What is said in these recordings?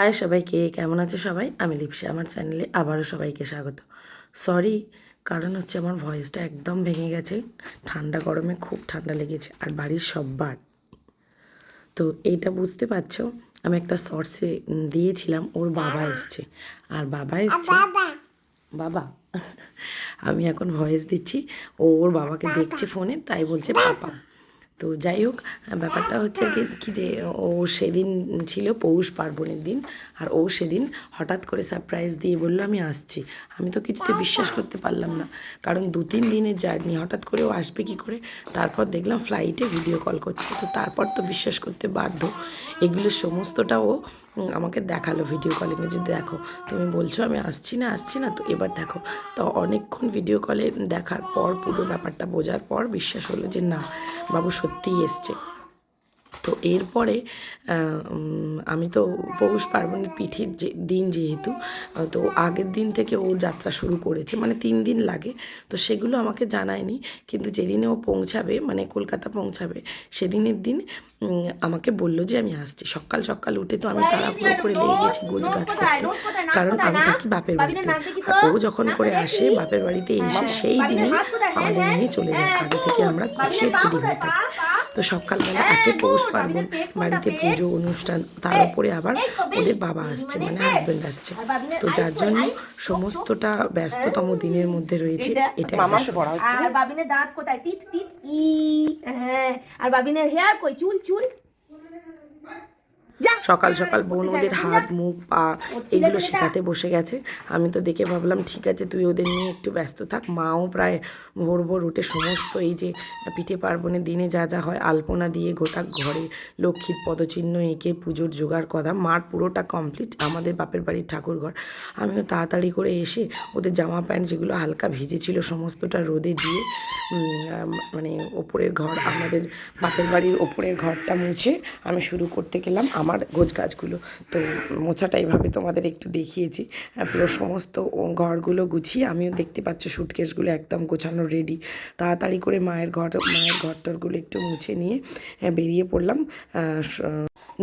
High সবাইকে কেমন আছো সবাই? আমি লিপসা আমার চ্যানেলে আবারও সবাইকে স্বাগত। সরি কারণ হচ্ছে আমার ভয়েসটা একদম ভেঙে গেছে। ঠান্ডা গরমে খুব ঠান্ডা লেগেছে আর বাড়ির সববার তো এইটা বুঝতে পারছ আমি একটা শর্টসে দিয়েছিলাম ওর বাবা এসছে। আর বাবা এসছে বাবা। আমি এখন ভয়েস দিচ্ছি ও ওর বাবাকে দেখছে ফোনে তাই বলছে পাপা তো যাই হোক, ব্যাপারটা হচ্ছে কি কি যে ও সেদিন ছিল পৌষ পার্বণের দিন, আর ও সেদিন হঠাৎ করে সারপ্রাইজ দিয়ে বলল, আমি আসছি। আমি তো কিছুতে বিশ্বাস করতে পারলাম না। কারণ দু তিন দিনের জার্নি হঠাৎ করে ও আসবে কি করে? তারপর দেখলাম ফ্লাইটে ভিডিও কল করছে। তো তারপর তো বিশ্বাস করতে বাধ্য। এগুলো সমস্তটা ও আমাকে দেখাল ভিডিও কলিংয়ে যে দেখো, তুমি বলছো আমি আসছি না আসছি না, তো এবার দেখো। তো অনেকক্ষণ ভিডিও কলে দেখার পর, পুরো ব্যাপারটা বোঝার পর বিশ্বাস হলো যে না, বাবু সত্যিই এসছে তো এরপরে আমি তো পৌষ পার্বণের পিঠের যে দিন যেহেতু তো আগের দিন থেকে ও যাত্রা শুরু করেছে মানে তিন দিন লাগে তো সেগুলো আমাকে জানায়নি কিন্তু যেদিনে ও পৌঁছাবে মানে কলকাতা পৌঁছাবে সেদিনের দিন আমাকে বলল যে আমি আসছি। সকাল সকাল উঠে তো আমি তাড়াহুড়ো করে লেগে গেছি গোছ গাছ করতে কারণ আমি থাকি বাপের বাড়িতে। আর ও যখন করে আসে বাপের বাড়িতে এসে সেই দিনেই আমাদের নিয়ে চলে যায় আগে থেকে আমরা গুছিয়ে রেডি হয়ে থাকি। তো সকালবেলা একে পৌষ পার্বণ বাড়িতে পুজো অনুষ্ঠান তার উপরে আবার ওদের বাবা আসছে মানে হাজব্যান্ড আসছে। তো যার জন্য সমস্তটা ব্যস্ততম দিনের মধ্যে রয়েছে এটা আর বাবিনের দাঁত কোথায়? টিট টিট ই হ্যাঁ। আর বাবিনের হেয়ার কই? চুল চুল? সকাল সকাল বোন ওদের হাত মুখ পা এগুলো শেখাতে বসে গেছে। আমি তো দেখে ভাবলাম ঠিক আছে তুই ওদের নিয়ে একটু ব্যস্ত থাক। মাও প্রায় ভোর ভোর উঠে সমস্ত এই যে পিঠে পার্বণের দিনে যা যা হয় আলপনা দিয়ে গোটা ঘরে লক্ষ্মীর পদচিহ্ন এঁকে পুজোর জোগাড় করা। মার পুরোটা কমপ্লিট আমাদের বাপের বাড়ির ঠাকুর ঘর আমিও তাড়াতাড়ি করে এসে ওদের জামা প্যান্ট যেগুলো হালকা ভিজেছিল সমস্তটা রোদে দিয়ে মানে ওপরের ঘর, আমাদের বাপের বাড়ির ওপরের ঘরটা মুছে আমি শুরু করতে গেলাম আমার গোছ গাছগুলো। তো মোছাটা এইভাবে তোমাদের একটু দেখিয়েছি। পুরো সমস্ত ঘরগুলো গুছিয়ে আমিও দেখতে পাচ্ছ সুটকেসগুলো একদম গোছানো রেডি তাড়াতাড়ি করে মায়ের ঘর, মায়ের ঘরটরগুলো একটু মুছে নিয়ে বেরিয়ে পড়লাম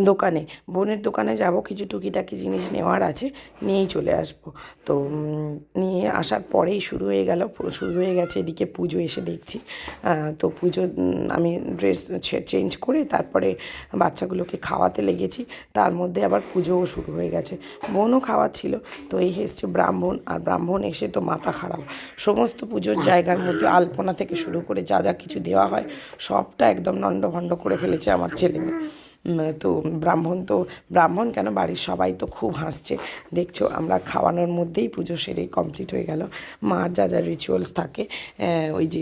দোকানে। বোনের দোকানে যাব, কিছু টুকিটাকি জিনিস নেওয়ার আছে, নিয়েই চলে আসব। তো নিয়ে আসার পরেই শুরু হয়ে গেল শুরু হয়ে গেছে, এদিকে পুজো এসে দেখছি তো পুজো আমি ড্রেস চেঞ্জ করে তারপরে বাচ্চাগুলোকে খাওয়াতে লেগেছি। তার মধ্যে আবার পুজোও শুরু হয়ে গেছে। বোনও খাওয়াচ্ছিল, তো এই এসছে ব্রাহ্মণ, আর ব্রাহ্মণ এসে তো মাথা খারাপ। সমস্ত পুজোর জায়গার মধ্যে আলপনা থেকে শুরু করে যা যা কিছু দেওয়া হয়, সবটা একদম নণ্ডভণ্ড করে ফেলেছে আমার ছেলে মেয়ে তো ব্রাহ্মণ তো ব্রাহ্মণ কেন? বাড়ির সবাই তো খুব হাসছে। দেখছ, আমরা খাওয়ানোর মধ্যেই পুজো সেরে কমপ্লিট হয়ে গেল। মার যা যা রিচুয়ালস থাকে ওই যে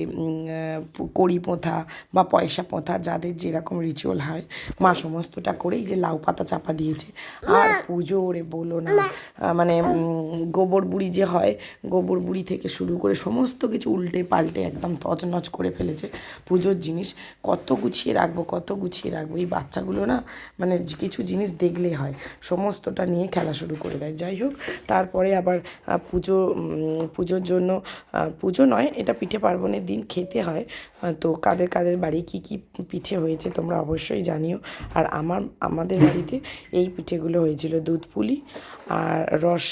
কড়ি পোঁথা বা পয়সা পোঁথা, যাদের যেরকম রিচুয়াল হয়, মা সমস্তটা করেই যে লাউ পাতা চাপা দিয়েছে। আর পুজো ওরে বলো না মানে গোবর বুড়ি যে হয়, গোবর বুড়ি থেকে শুরু করে সমস্ত কিছু উল্টে পাল্টে একদম তছনছ করে ফেলেছে। পুজোর জিনিস কত গুছিয়ে রাখব, কত গুছিয়ে রাখব? এই বাচ্চাগুলো না মানে কিছু জিনিস দেখলেই হয়। সমস্তটা নিয়ে খেলা শুরু করে দেয়। যাই হোক, তারপরে আবার পুজো পুজোর জন্য পুজো নয়, এটা পিঠে পার্বণের দিন খেতে হয়। তো কাদের কাদের বাড়ি কি কি পিঠে হয়েছে তোমরা অবশ্যই জানিও। আর আমার, আমাদের বাড়িতে এই পিঠেগুলো হয়েছিল দুধ পুলি আর রস।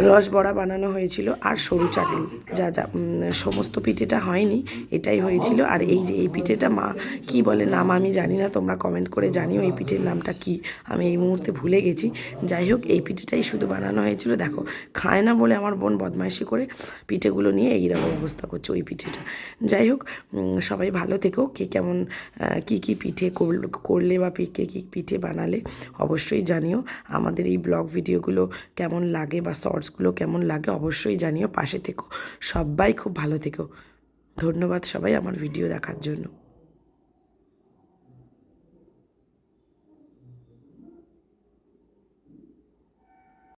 রস বড়া বানানো হয়েছিল আর সরু চাটনি। যা যা সমস্ত পিঠেটা হয়নি, এটাই হয়েছিল। আর এই যে, এই পিঠেটা মা কি বলে নাম আমি জানি না, তোমরা কমেন্ট করে জানিও এই পিঠের নামটা কি। আমি এই মুহূর্তে ভুলে গেছি। যাই হোক, এই পিঠেটাই শুধু বানানো হয়েছিল। দেখো, খায় না বলে আমার বোন বদমাইশি করে পিঠেগুলো নিয়ে এইরকম অবস্থা করছে ওই পিঠেটা। যাই হোক সবাই ভালো থেকো। কে কেমন কি কি পিঠে করল- বা কে, কী পিঠে বানালে অবশ্যই জানিও। আমাদের এই ব্লগ ভিডিওগুলো কেমন লাগে বা শর্টসগুলো কেমন লাগে অবশ্যই জানিও। পাশে থেকো। সবাই খুব ভালো থেকো। ধন্যবাদ সবাই আমার ভিডিও দেখার জন্য।